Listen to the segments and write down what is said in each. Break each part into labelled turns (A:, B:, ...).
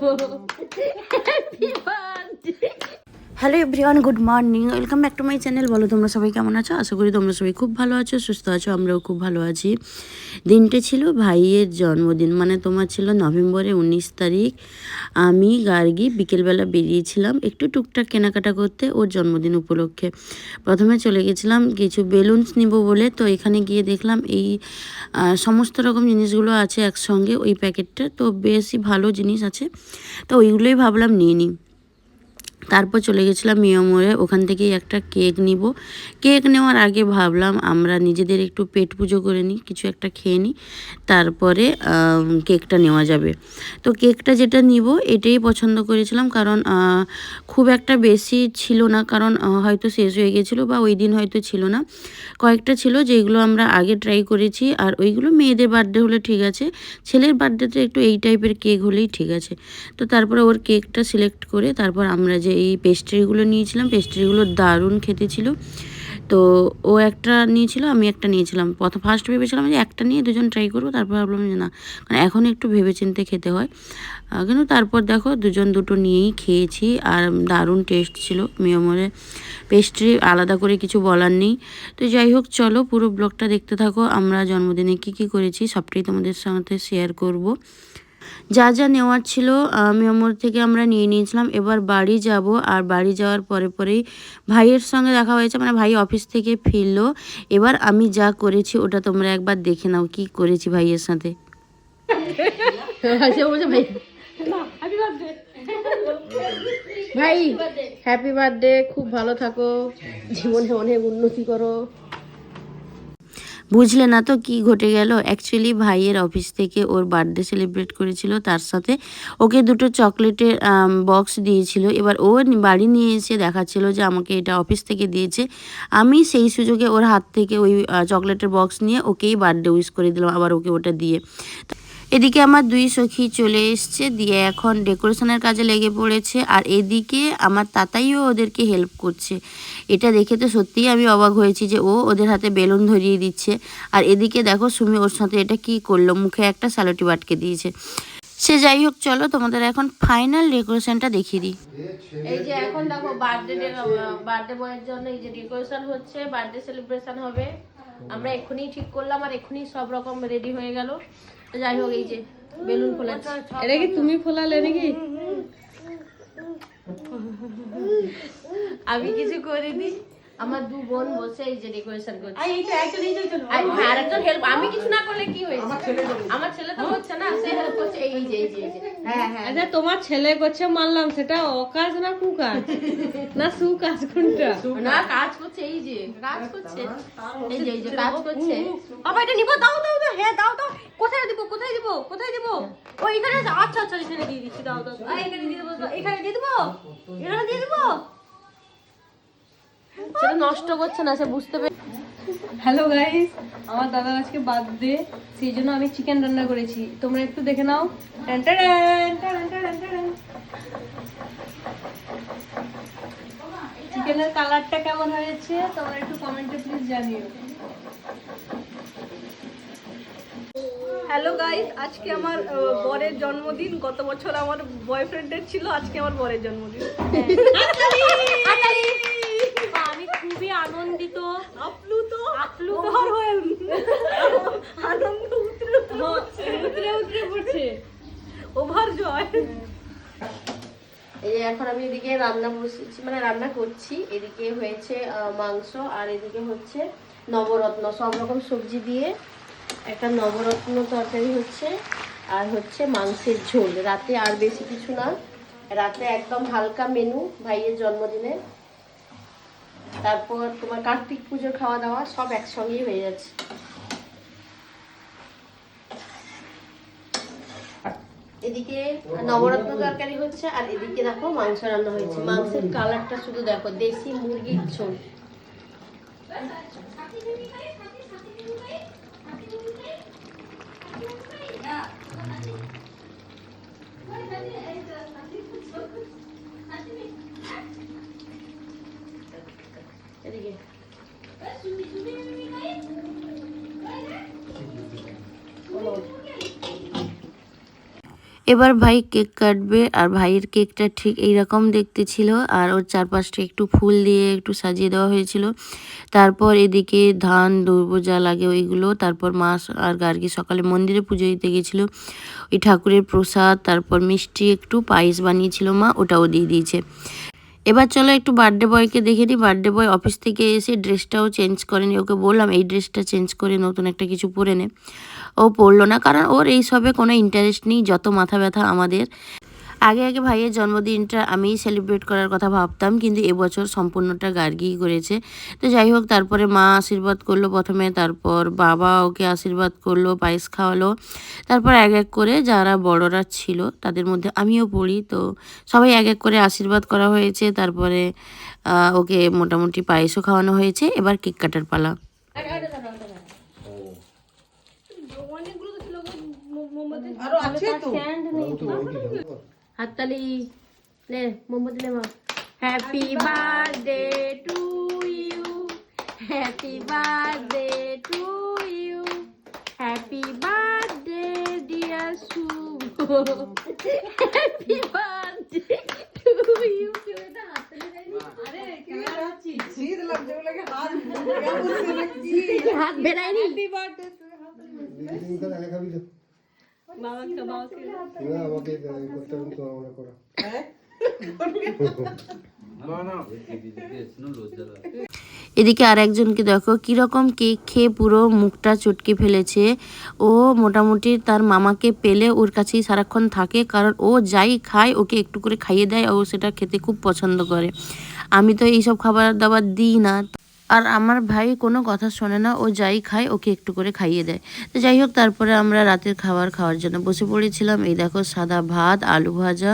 A: Happy birthday. Hello everyone, good morning. Welcome back to my channel. বলো তোমরা সবাই কেমন আছো? আশা করি তোমরা সবাই খুব ভালো আছো, সুস্থ আছো, আমরাও খুব ভালো আছি। দিনটা ছিল ভাইয়ের জন্মদিন মানে তোমার ছিল নভেম্বরের উনিশ তারিখ। আমি গার্গি বিকেলবেলা বেরিয়েছিলাম একটু টুকটাক কেনাকাটা করতে ওর জন্মদিন উপলক্ষে। প্রথমে চলে গেছিলাম, কিছু বেলুনস নিব বলে, তো এখানে গিয়ে দেখলাম এই সমস্ত রকম জিনিসগুলো আছে একসঙ্গে ওই প্যাকেটটা, তো বেশি ভালো জিনিস আছে। তো ওইগুলোই ভাবলাম নিয়ে নিই। তারপর চলে গেছিলাম মিয়মোড়ে ওখান থেকেই একটা কেক নিব। কেক নেওয়ার আগে ভাবলাম আমরা নিজেদের একটু পেট পুজো করে নিই, কিছু একটা খেয়ে নিই। তারপরে কেকটা নেওয়া যাবে। তো কেকটা যেটা নিব, এটাই পছন্দ করেছিলাম। কারণ খুব একটা বেশি ছিল না। কারণ হয়তো শেষ হয়ে গেছিল বা ওই দিন হয়তো ছিল না। কয়েকটা ছিল যেগুলো আমরা আগে ট্রাই করেছি। আর ওইগুলো মেয়েদের বার্থডে হলে ঠিক আছে। ছেলের বার্থডেতে একটু এই টাইপের কেক হলেই ঠিক আছে। তো তারপরে ওর কেকটা সিলেক্ট করে তারপর আমরা যে এই পেস্ট্রিগুলো নিয়েছিলাম পেস্ট্রিগুলো দারুণ খেতে ছিল। তো ও একটা নিয়েছিল, আমি একটা নিয়েছিলাম। প্রথম ফার্স্ট ভেবেছিলাম যে একটা নিয়ে দুজন ট্রাই করব, তারপর ভাবলাম যে না, কারণ এখন একটু ভেবেচিন্তে খেতে হয়। কিন্তু তারপর দেখো দুজন দুটো নিয়েই খেয়েছি, আর দারুণ টেস্ট ছিল। মিয়মরে পেস্ট্রি আলাদা করে কিছু বলার নেই। তো যাই হোক, চলো পুরো ব্লগটা দেখতে থাকো। আমরা জন্মদিনে কি কি করেছি, সবটাই তোমাদের সাথে শেয়ার করব। যা যা নেওয়ার ছিল মিয়ামোর থেকে আমরা নিয়ে নিয়েছিলাম। এবার বাড়ি যাব আর বাড়ি যাওয়ার পরে পরেই ভাইয়ের সঙ্গে দেখা হয়েছে মানে ভাই অফিস থেকে ফিরলো। এবার আমি যা করেছি ওটা তোমরা একবার দেখে নাও কি করেছি ভাইয়ের সাথে।
B: ভাই। ভাই হ্যাপি বার্থডে খুব ভালো থাকো। জীবনে অনেক উন্নতি করো।
A: বুঝলে না তো কি ঘটে গেল? অ্যাকচুয়ালি ভাইয়ের অফিস থেকে ওর বার্থডে সেলিব্রেট করেছিল, তার সাথে ওকে দুটো চকলেটের বক্স দিয়েছিল। এবার ও বাড়ি নিয়ে এসে দেখাচ্ছিল যে আমাকে এটা অফিস থেকে দিয়েছে। আমি সেই সুযোগে ওর হাত থেকে ওই চকলেটের বক্স নিয়ে ওকেই বার্থডে উইশ করে দিলাম, আবার ওকে ওটা দিয়ে। এদিকে আমার দুই সখী চলে এসছে, দিয়ে এখন ডেকোরেশনের কাজে লেগে পড়েছে, আর এদিকে আমার তাতাইও ওদেরকে হেল্প করছে। এটা দেখে তো সত্যিই আমি অবাক হয়েছি যে ও ওদের হাতে বেলুন ধরিয়ে দিচ্ছে। আর এদিকে দেখো সুমি ওর সাথে এটা কি করল, মুখে একটা স্যালোটি বাটকে দিয়েছে। সে যাই হোক, চলো তোমাদের এখন ফাইনাল ডেকোরেশনটা দেখিয়ে দিই।
B: এই যে এখন দেখো বার্থডে বার্থডে বয়ের জন্য এই যে ডেকোরেশন হচ্ছে বার্থডে সেলিব্রেশন হবে। আমরা এক্ষুনি ঠিক করলাম আর এক্ষুনি সব রকম রেডি হয়ে গেল। যাই হোক এই যে বেলুন ফোলাচ্ছে।
C: এটা কি তুমি ফোলালে নাকি?
B: আমি কিছু করিনি। আমার দু বোন বসে এই যে ডেকোরেশন করছে। আর আরেকজন হেল্প আমি কিছু না করলে কি হয়েছে? আমার ছেলে তো হচ্ছে না সে হেল্প করছে এই যে এই যে হ্যাঁ হ্যাঁ।
C: আচ্ছা তোমার ছেলে করছে মানলাম সেটা অকাজ না কুকাজ? না সুকাজ কোনটা?
B: না কাজ করছে এই যে কাজ করছে। এই যে এই যে কাজ করছে। বাবা এটা নিবো দাও দাও দাও হ্যাঁ দাও দাও। কোথায় দিব কোথায় দিব কোথায় দিব? ও এখানে আচ্ছা আচ্ছা এখানে দিয়ে দিচ্ছি দাও দাও দাও। এখানে দিয়ে দেবো এখানে দিয়ে দেবো? এখানে দিয়ে দেবো? সেটা নষ্ট করছে না সে বুঝতে পেরে
C: হ্যালো গাইস আমার দাদার আজকে বার্থডে সেই জন্য আমি চিকেন রান্না করেছি। তোমরা একটু দেখে নাও। টান টান, টান টান, টান। চিকেনের কালারটা কেমন হয়েছে তোমরা একটু কমেন্টে প্লিজ জানিও।
D: হ্যালো গাইস আজকে আমার বরের জন্মদিন। গত বছর আমার বয়ফ্রেন্ডের ছিল আজকে আমার বরের জন্মদিন।
B: এখন আমি এদিকে রান্না বসেছি মানে রান্না করছি। এদিকে হয়েছে মাংস আর এদিকে হচ্ছে নবরত্ন। সব রকম সবজি দিয়ে একটা নবরত্ন তরকারি হচ্ছে আর হচ্ছে মাংসের ঝোল। রাতে আর বেশি কিছু না। রাতে একদম হালকা মেনু, ভাইয়ের জন্মদিনে। তারপর তোমার কার্তিক পুজোর খাওয়া দাওয়া সব একসঙ্গেই হয়ে যাচ্ছে। এদিকে নবরত্ন তরকারি হচ্ছে আর এদিকে দেখো মাংস রান্না হয়েছে। মাংসের কালারটা শুধু দেখো, দেশি মুরগির ছোট এদিকে
A: এবার ভাই কেক কাটবে আর ভাইয়ের কেকটা ঠিক এইরকম দেখতে ছিল আর ওর চারপাশটা একটু ফুল দিয়ে একটু সাজিয়ে দেওয়া হয়েছিল। তারপর এদিকে ধান দৌড়বো যা লাগে ওইগুলো, তারপর মা আর গার্গি সকালে মন্দিরে পুজো দিতে গেছিল। ওই ঠাকুরের প্রসাদ, তারপর মিষ্টি, একটু পায়েস বানিয়েছিল মা, ওটাও দিয়ে দিয়েছে। এবার চলো একটু বার্থডে বয়কে দেখে নিই বার্থডে বয় অফিস থেকে এসে ড্রেসটাও চেঞ্জ করেনি ওকে বললাম, এই ড্রেসটা চেঞ্জ করে নতুন একটা কিছু পরে নে। ও পড়ল না, কারণ ওর এই সবে কোনো ইন্টারেস্ট নেই, যত মাথা ব্যথা আমাদের। আগে আগে ভাইয়ের জন্মদিনটা আমি সেলিব্রেট করার কথা ভাবতাম, কিন্তু এবছর সম্পূর্ণটা গার্গিই করেছে। তো যাই হোক, তারপরে মা আশীর্বাদ করল প্রথমে, তারপর বাবা ওকে আশীর্বাদ করল, পায়েস খাওয়ালো। তারপর এক এক করে যারা বড়রা ছিল, তাদের মধ্যে আমিও পড়ি। তো সবাই এক এক করে আশীর্বাদ করা হয়েছে, তারপরে ওকে মোটামুটি পায়েসও খাওয়ানো হয়েছে। এবার কেক কাটার পালা।
D: অনেকগুলো তো ছিল গো, মো- মোমবাতি
B: হাততালি লে মোমবাতি লে মা happy birthday to you happy birthday to you happy birthday dear Shubho happy birthday to you হাত বেড়ায়নি
A: এদিকে আর একজনকে দেখো, কীরকম কেক খেয়ে পুরো মুখটা চটকে ফেলেছে। ও মোটামুটি তার মামাকে পেলে ওর কাছেই সারাক্ষণ থাকে, কারণ ও যাই খায়, ওকে একটু করে খাইয়ে দেয়, ও সেটা খেতে খুব পছন্দ করে। আমি তো এইসব খাবার দাবার দিই না। আর আমার ভাই কোনো কথা শোনে না, ও যাই খায়, ওকে একটু করে খাইয়ে দেয়। তো যাই হোক, তারপরে আমরা রাতের খাবার খাওয়ার জন্য বসে পড়েছিলাম। এই দেখো, সাদা ভাত, আলু ভাজা,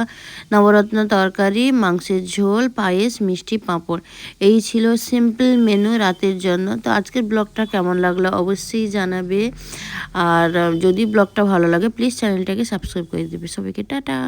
A: নবরত্ন তরকারি, মাংসের ঝোল, পায়েস, মিষ্টি পাঁপড়। এই ছিল সিম্পল মেনু রাতের জন্য। তো আজকের ব্লগটা কেমন লাগল অবশ্যই জানাবে। আর যদি ব্লগটা ভালো লাগে প্লিজ চ্যানেলটাকে সাবস্ক্রাইব করে দেবে। সবাইকে টাটা।